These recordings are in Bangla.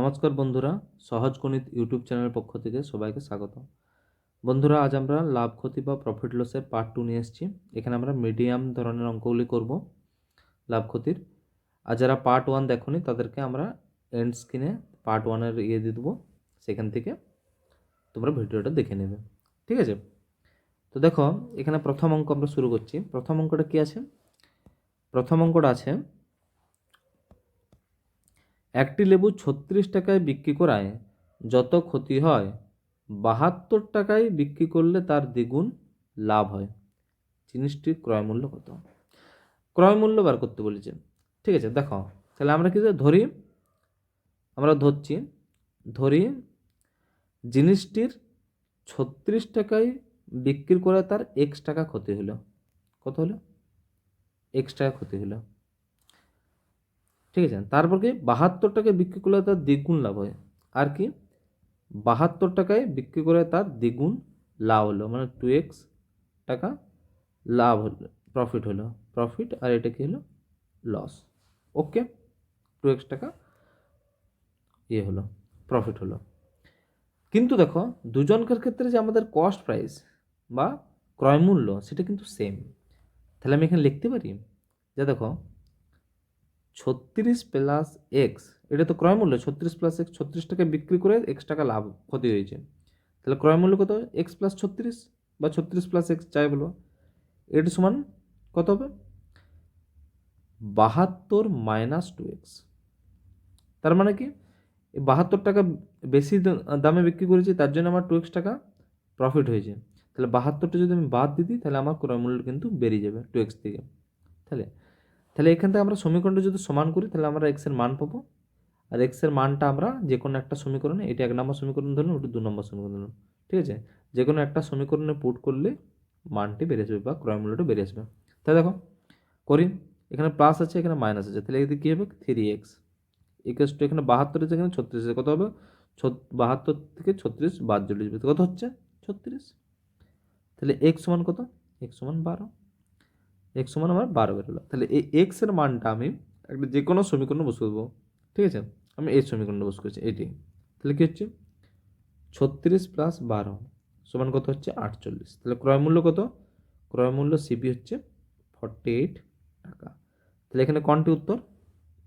নমস্কার বন্ধুরা, সহজ গণিত ইউটিউব চ্যানেলের পক্ষ থেকে সবাইকে স্বাগত বন্ধুরা, আজ আমরা লাভ, ক্ষতি বা প্রফিট লসের পার্ট টু নিয়ে এসেছি। এখানে আমরা মিডিয়াম ধরনের অঙ্কগুলি করব লাভ, ক্ষতির। আর যারা পার্ট ওয়ান দেখনি, তাদেরকে আমরা এন্ড স্ক্রিনে পার্ট ওয়ানের ইয়ে দিয়ে দেবো, সেখান থেকে তোমরা ভিডিওটা দেখে নেবে। ঠিক আছে? তো দেখো, এখানে প্রথম অঙ্ক আমরা শুরু করছি। প্রথম অঙ্কটা কী আছে? প্রথম অঙ্কটা আছে একটি লেবু ছত্রিশ টাকায় বিক্রি করায় যত ক্ষতি হয়, বাহাত্তর টাকায় বিক্রি করলে তার দ্বিগুণ লাভ হয়। জিনিসটির ক্রয় মূল্য কত? ক্রয় মূল্য বার করতে বলেছে। ঠিক আছে, দেখো, তাহলে আমরা কি ধরি? আমরা ধরছি, ধরি জিনিসটির ছত্রিশ টাকায় বিক্রি করে তার এক্স টাকা ক্ষতি হলো। কত হলো? এক্স টাকা ক্ষতি হলো। ঠিক আছে? তারপর কি? বাহাত্তর টাকায় বিক্রি করলে তার দ্বিগুণ লাভ হয়। আর কি? বাহাত্তর টাকায় বিক্রি করে তার দ্বিগুণ লাভ হলো। মানে টু এক্স টাকা লাভ হলো প্রফিট হলো। প্রফিট আর এটা কি হলো? লস ওকে টু এক্স টাকা ইয়ে হলো প্রফিট হলো। কিন্তু দেখো, দুজনকার ক্ষেত্রে যে আমাদের কস্ট প্রাইস বা ক্রয় মূল্য, সেটা কিন্তু সেম তাহলে আমি এখানে লিখতে পারি যে দেখো ছত্রিশ প্লাস এক্স এটা তো ক্রয় মূল্য, ছত্রিশ প্লাস এক্স ছত্রিশ টাকা বিক্রি করে এক্স টাকা লাভ, ক্ষতি হয়েছে। তাহলে ক্রয় মূল্য কত এক্স প্লাস ছত্রিশ বা ছত্রিশ প্লাস এক্স চাই বলব এটা সমান কত হবে? বাহাত্তর মাইনাস টু এক্স তার মানে কি? বাহাত্তর টাকা বেশি দামে বিক্রি করেছি, তার জন্য আমার টু এক্স টাকা প্রফিট হয়েছে। তাহলে বাহাত্তরটা যদি আমি বাদ দিই, তাহলে আমার ক্রয় মূল্য কিন্তু বেরিয়ে যাবে টু এক্স থেকে। তাহলে তাহলে এখান থেকে আমরা সমীকরণটা যদি সমান করি, তাহলে আমরা এক্সের মান পাবো। আর এক্সের মানটা আমরা যে কোনো একটা সমীকরণে, এটা এক নম্বর সমীকরণ ধরুন, ওটা দু নম্বর সমীকরণ ধরুন, ঠিক আছে? যে কোনো একটা সমীকরণে পুট করলে মানটি বেড়ে আসবে বা ক্রয় মূল্যটা বেড়ে আসবে। তাই দেখো করি এখানে প্লাস আছে, এখানে মাইনাস আছে, তাহলে এদিকে কী হবে? থ্রি এক্স ইকুয়াস টু এখানে বাহাত্তর আছে, এখানে ছত্রিশ আছে, কত হবে? বাহাত্তর থেকে ছত্রিশ বাদ চলে যাবে কত হচ্ছে? ছত্রিশ। তাহলে এক্স সমান কত? এক্স সমান বারো। এক্স সমান আমার বারো বেরোলো। তাহলে এই এক্সের মানটা আমি একটা যে কোনো সমীকরণে বসে দেবো। ঠিক আছে? আমি এই সমীকরণে বসে করছি, এটি। তাহলে কী হচ্ছে? ছত্রিশ প্লাস বারো সমান কত হচ্ছে? আটচল্লিশ। তাহলে ক্রয় মূল্য কত? ক্রয় মূল্য সিবি হচ্ছে ফর্টি এইট টাকা। তাহলে এখানে কোনটি উত্তর?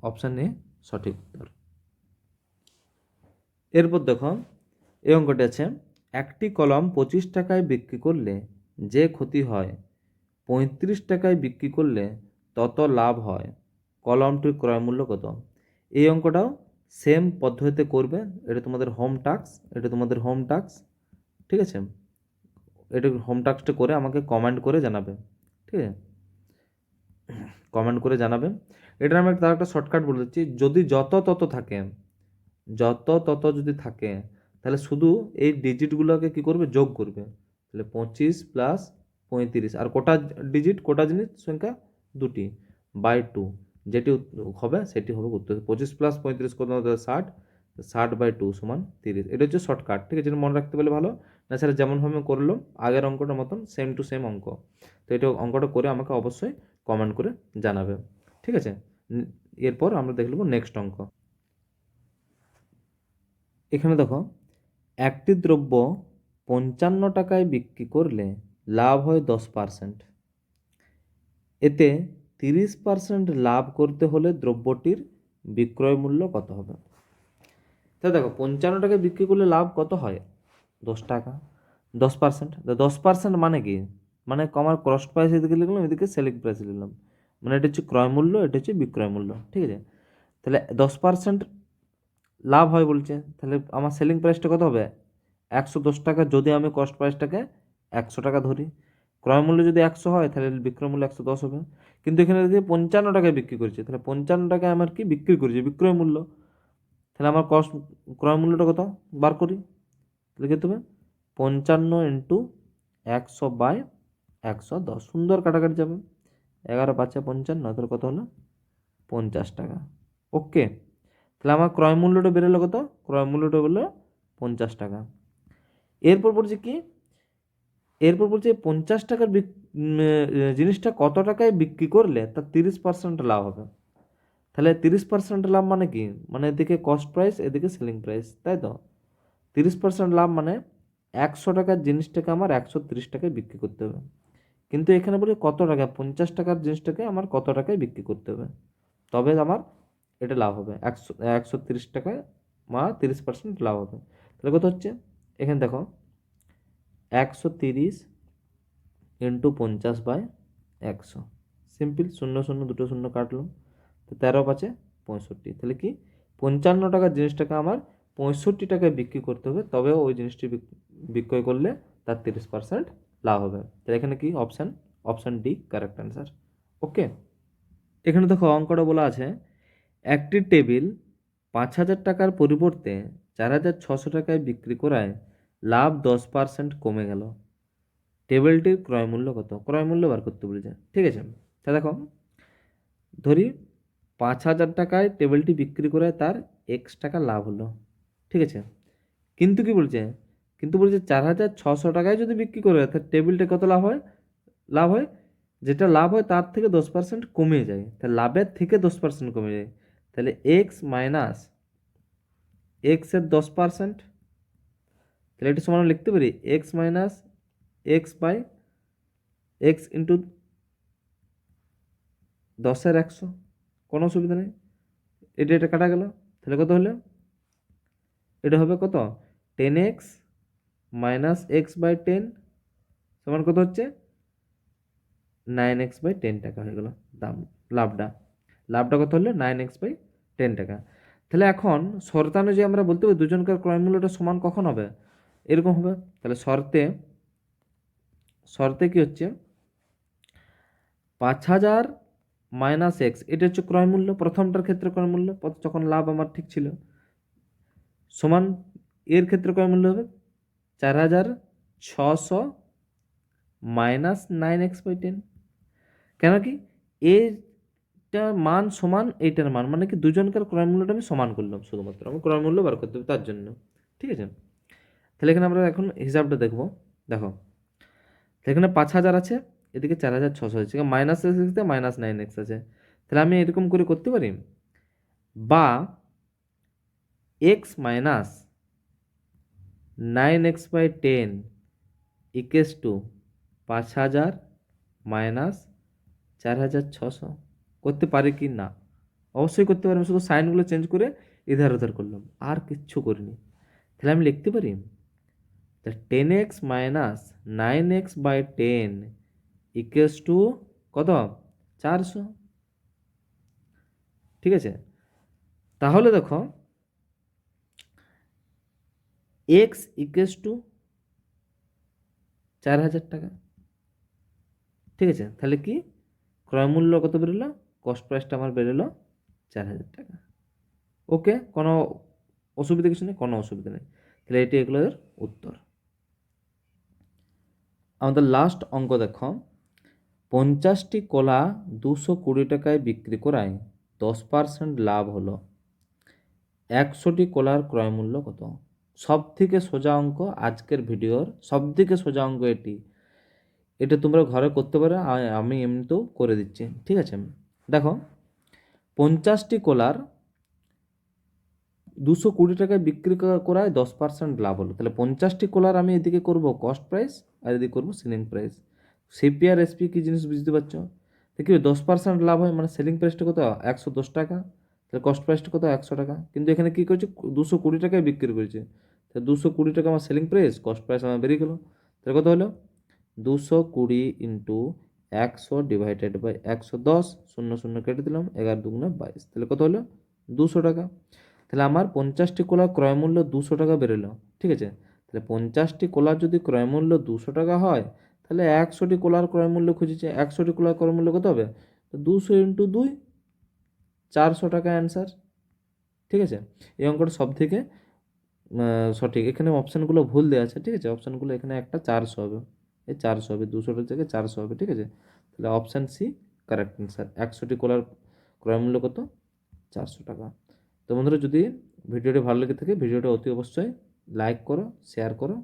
অপশান এ সঠিক উত্তর। এরপর দেখো, এই অঙ্কটি আছে, একটি কলম পঁচিশ টাকায় বিক্রি করলে যে ক্ষতি হয় পঁয়ত্রিশ টাকায় বিক্রি করলে তত লাভ হয়। কলমটির ক্রয় মূল্য কত? এই অঙ্কটাও সেম পদ্ধতিতে করবে। এটা তোমাদের হোম টাস্ক এটা তোমাদের হোম টাস্ক ঠিক আছে? এটা হোম টাস্কটা করে আমাকে কমেন্ট করে জানাবে, ঠিক আছে? কমেন্ট করে জানাবে। এটা আমি তার একটা শর্টকাট বলে দিচ্ছি। যদি যত তত থাকে, যত তত যদি থাকে, তাহলে শুধু এই ডিজিটগুলোকে কি করবে? যোগ করবে। তাহলে পঁচিশ প্লাস পঁয়ত্রিশ। আর কোটা ডিজিট কোটা জিনিস সংখ্যা দুটি বাই টু যেটি হবে সেটি হবে উত্তর। পঁচিশ প্লাস পঁয়ত্রিশ কত ষাট। ষাট বাই টু সমান তিরিশ। এটা হচ্ছে শর্টকাট ঠিক আছে? মনে রাখতে পারলে ভালো। না, সেটা যেমনভাবে করলাম, আগের অঙ্কটার মতন সেম টু সেম অঙ্ক। তো এটা অঙ্কটা করে আমাকে অবশ্যই কমেন্ট করে জানাবে। ঠিক আছে? এরপর আমরা দেখে নেব নেক্সট অঙ্ক। এখানে দেখো, একটি দ্রব্য পঞ্চান্ন টাকায় বিক্রি করলে লাভ হয় দশ পারসেন্ট এতে তিরিশ পারসেন্ট লাভ করতে হলে দ্রব্যটির বিক্রয় মূল্য কত হবে? তাই দেখো, পঞ্চান্ন টাকায় বিক্রি করলে লাভ কত হয়? দশ টাকা। দশ পার্সেন্ট দশ পার্সেন্ট মানে কি? মানে আমার ক্রস প্রাইস এদিকে লিখলাম, এদিকে সেলিং প্রাইস লিখলাম। মানে এটা হচ্ছে ক্রয় মূল্য, এটা হচ্ছে বিক্রয় মূল্য, ঠিক আছে? তাহলে দশ পার্সেন্ট লাভ হয় বলছে, তাহলে আমার সেলিং প্রাইসটা কত হবে? একশো দশ টাকা, যদি আমি কস্ট প্রাইসটাকে একশো টাকা ধরি। ক্রয় মূল্য যদি একশো হয়, তাহলে বিক্রয় মূল্য একশো দশ হবে। কিন্তু এখানে যদি পঞ্চান্ন টাকায় বিক্রি করছে, তাহলে পঞ্চান্ন টাকায় আমার কি বিক্রি করেছে? বিক্রয় মূল্য। তাহলে আমার কস্ট ক্রয় মূল্যটা কত? বার করি। লিখে দেবে পঞ্চান্ন ইন্টু একশো বাই একশো দশ। সুন্দর কাটাকাটি যাবে। এগারো পাঁচে পঞ্চান্ন, তাহলে কত হলো? পঞ্চাশ টাকা। ওকে। তাহলে আমার ক্রয় মূল্যটা বেরোলো কত? ক্রয় মূল্যটা হলো পঞ্চাশ টাকা। এরপর বলছে কি? এরপর বলছে, পঞ্চাশ টাকার জিনিসটা কত টাকায় বিক্রি করলে তার তিরিশ পার্সেন্ট লাভ হবে? তাহলে তিরিশ পার্সেন্ট লাভ মানে কি? মানে এদিকে কস্ট প্রাইস এদিকে সেলিং প্রাইস তাই তো? তিরিশ পার্সেন্ট লাভ মানে একশো টাকার জিনিসটাকে আমার একশো তিরিশ টাকায় বিক্রি করতে হবে। কিন্তু এখানে বলি কত টাকা? পঞ্চাশ টাকার জিনিসটাকে আমার কত টাকায় বিক্রি করতে হবে? তবে আমার এটা লাভ হবে। একশো একশো তিরিশ টাকায় মা তিরিশ পার্সেন্ট লাভ হবে। তাহলে কত হচ্ছে? এখানে দেখো একশো তিরিশ ইন্টু পঞ্চাশ বাই একশো। সিম্পল, শূন্য শূন্য, দুটো শূন্য কাটলাম। তো তেরো পাঁচে পঁয়ষট্টি। তাহলে কি? পঞ্চান্ন টাকার জিনিসটাকে আমার পঁয়ষট্টি টাকায় বিক্রি করতে হবে, তবেও ওই জিনিসটি বিক- বিক্রয় করলে তার তিরিশ পার্সেন্ট লাভ হবে। তাহলে এখানে কি? Option option D correct answer okay এখানে দেখো, অঙ্কটা বলা আছে, একটি টেবিল পাঁচ হাজার টাকার পরিবর্তে চার হাজার ছশো টাকায় বিক্রি করায় লাভ দশ পার্সেন্ট কমে গেল। টেবিলটির ক্রয় মূল্য কত? ক্রয় মূল্য বার করতে বলেছে। ঠিক আছে। তা দেখো, ধরি পাঁচ হাজার টাকায় টেবিলটি বিক্রি করায় তার এক্স টাকা লাভ হলো। ঠিক আছে। কিন্তু কি বলছে? কিন্তু বলছে চার হাজার ছশো টাকায় যদি বিক্রি করে তার টেবিলটা কত লাভ হয়? লাভ হয়? যেটা লাভ হয় তার থেকে দশ পার্সেন্ট কমে যায়। তাহলে লাভের থেকে দশ পার্সেন্ট কমে যায়। তাহলে এক্স মাইনাস এক্সের দশ পার্সেন্ট তাহলে এটা সমান লিখতে পারি? X minus X by X into দশের একশো। কোনো অসুবিধা নেই। এটা এটা কাটা গেল। তাহলে কত হলো? এটা হবে কত? Ten X minus X by ten সমান কত হচ্ছে? নাইন এক্স বাই টেন টাকা হয়ে গেল। দাম, লাভটা। লাভটা কত হলো? নাইন এক্স বাই টেন টাকা। তাহলে এখন শর্তানুযায়ী আমরা বলতে পারি দুজনকার ক্রয় মূল্যটা সমান কখন হবে? এরকম হবে। তাহলে শর্তে শর্তে কি হচ্ছে? পাঁচ হাজার মাইনাস এক্স এটা হচ্ছে ক্রয় মূল্য, প্রথমটার ক্ষেত্রে ক্রয় মূল্য যখন লাভ আমার ঠিক ছিল। সমান, এর ক্ষেত্রে ক্রয় মূল্য হবে চার হাজার ছশো minus nine X by ten কেন কি? এইটার মান সমান, এইটার মান মানে কি দুজনকার ক্রয় মূল্যটা আমি সমান করলাম, শুধুমাত্র। আমি ক্রয় মূল্য বার করতে হবে তার জন্য। ঠিক আছে? তাহলে এখানে আমরা এখন হিসাবটা দেখব। দেখো এখানে পাঁচ হাজার আছে, এদিকে চার হাজার ছশো আছে মাইনাস এক্স আছে মাইনাস নাইন এক্স আছে। তাহলে আমি এরকম করে করতে পারি? বা x minus nine x by ten equals to পাঁচ হাজার মাইনাস চার হাজার ছশো। করতে পারি কি না? অবশ্যই করতে পারি, আমি শুধু সাইনগুলো চেঞ্জ করে ইধার উধার করলাম, আর কিচ্ছু করিনি। তাহলে আমি লিখতে পারি? তা ten x minus nine x by ten equals to কত? চারশো। ঠিক আছে? তাহলে দেখো এক্স ইকুয়াস টু চার হাজার টাকা। ঠিক আছে? তাহলে কি? ক্রয় মূল্য কত বেরোলো? কস্ট প্রাইসটা আমার বেরোলো চার হাজার টাকা। ওকে? কোনো অসুবিধা, কিছু নেই? কোনো অসুবিধা নেই। তাহলে এটি এগুলোর উত্তর। আমাদের লাস্ট অঙ্ক দেখো। পঞ্চাশটি কলা দুশো কুড়ি টাকায় বিক্রি করায় দশ পার্সেন্ট লাভ হলো। একশোটি কলার ক্রয় মূল্য কত? সব থেকে সোজা অঙ্ক আজকের ভিডিওর সব থেকে সোজা অঙ্ক এটি। এটা তোমরা ঘরে করতে পারো আমি এমনিতেও করে দিচ্ছি, ঠিক আছে? দেখো, পঞ্চাশটি কলার দুশো কুড়ি টাকায় বিক্রি করায় দশ পার্সেন্ট লাভ হলো। তাহলে পঞ্চাশটি কলার আমি এদিকে করব কস্ট প্রাইস আর এদিকে করব সেলিং প্রাইস সিপি আর এসপি কী জিনিস বুঝতে পারছ? দেখি দশ পার্সেন্ট লাভ হয় মানে সেলিং প্রাইসটা কত? একশো দশ টাকা। তাহলে কস্ট প্রাইসটা কত? একশো টাকা। কিন্তু এখানে কী করছে? দুশো কুড়ি টাকায় বিক্রি করেছে। তাহলে দুশো কুড়ি টাকা আমার সেলিং প্রাইস কস্ট প্রাইস আমার বেরিয়ে গেলো। তাহলে কত হলো? দুশো কুড়ি ইন্টু একশো ডিভাইডেড বাই একশো দশ, শূন্য শূন্য কেটে দিলাম, এগারো দুগুণে বাইশ। তাহলে কত হলো? দুশো টাকা। তাহলে আমার পঞ্চাশটি কলার ক্রয় মূল্য দুশো টাকা বেরোলো। ঠিক আছে? তাহলে পঞ্চাশটি কলার যদি ক্রয় মূল্য দুশো টাকা হয়, তাহলে একশোটি কলার ক্রয় মূল্য খুঁজেছে, একশোটি কলার ক্রয় মূল্য কত হবে? তো দুশো ইন্টু দুই, চারশো টাকা অ্যান্সার ঠিক আছে? এই অঙ্কটা সব থেকে সঠিক। এখানে অপশানগুলো ভুল দেওয়া আছে, ঠিক আছে? অপশানগুলো এখানে একটা চারশো হবে। এই চারশো হবে, দুশোটার জায়গায় চারশো হবে, ঠিক আছে? তাহলে অপশান সি কারেক্ট অ্যান্সার একশোটি কলার ক্রয় মূল্য কত? চারশো টাকা। তো বন্ধুরা, যদি ভিডিওটি ভালো লেগে থাকে, ভিডিওটা অতি অবশ্যই লাইক করো শেয়ার করো।